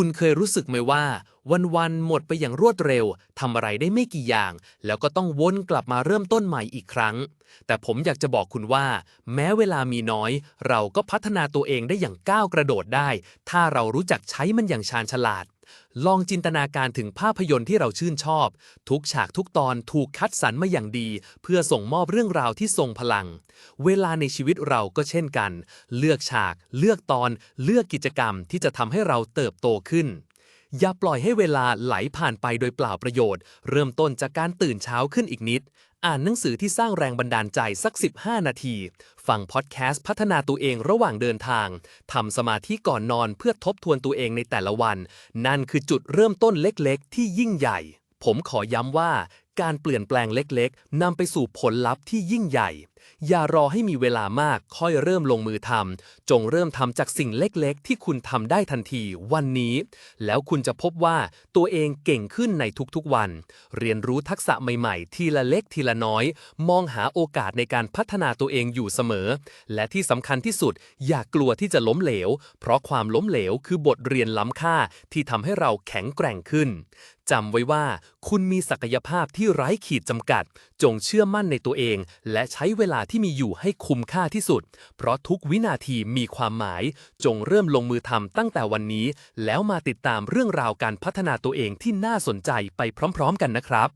คุณเคยรู้สึกไหมว่า วันๆหมดไปอย่างรวดเร็วทำอะไรได้ไม่กี่อย่าง แล้วก็ต้องวนกลับมาเริ่มต้นใหม่อีกครั้ง แต่ผมอยากจะบอกคุณว่า แม้เวลามีน้อย เราก็พัฒนาตัวเองได้อย่างก้าวกระโดดได้ ถ้าเรารู้จักใช้มันอย่างชาญฉลาด ลองจินตนาการถึงภาพยนตร์ที่เราชื่นชอบ ทุกฉากทุกตอนถูกคัดสรรมาอย่างดี เพื่อส่งมอบเรื่องราวที่ทรงพลัง เวลาในชีวิตเราก็เช่นกัน เลือกฉาก เลือกตอน เลือกกิจกรรมที่จะทำให้เราเติบโตขึ้น อย่าปล่อยให้เวลาไหลผ่านไปโดยเปล่าประโยชน์ เริ่มต้นจากการตื่นเช้าขึ้นอีกนิด อ่านหนังสือที่สร้างแรงบันดาลใจสัก 15 นาที ฟังพอดแคสต์พัฒนาตัวเองระหว่างเดินทาง ทำสมาธิก่อนนอนเพื่อทบทวนตัวเองในแต่ละวัน นั่นคือจุดเริ่มต้นเล็กๆ ที่ยิ่งใหญ่ ผมขอย้ำว่า การเปลี่ยนแปลงเล็กๆนำไปสู่ผลลัพธ์ที่ยิ่งใหญ่ อย่ารอให้มีเวลามากค่อยเริ่มลงมือทำจงเริ่มทำจากสิ่งเล็กๆ ที่คุณทำได้ทันทีวันนี้ แล้วคุณจะพบว่าตัวเองเก่งขึ้นในทุกๆวัน เรียนรู้ทักษะใหม่ๆ ทีละเล็กทีละน้อย มองหาโอกาสในการพัฒนาตัวเองอยู่เสมอ และที่สำคัญที่สุด อย่ากกลัวที่จะล้มเหลว เพราะความล้มเหลวคือบทเรียนล้ำค่าที่ทำให้เราแข็งแกร่งขึ้นจำไว้ว่าคุณมีศักยภาพที่ไร้ขีดจำกัด จงเชื่อมั่นในตัวเอง และใช้เวลาที่มีอยู่ให้คุ้มค่าที่สุด เพราะทุกวินาทีมีความหมาย จงเริ่มลงมือทำตั้งแต่วันนี้ แล้วมาติดตามเรื่องราวการพัฒนาตัวเองที่น่าสนใจไปพร้อม ๆ กันนะครับ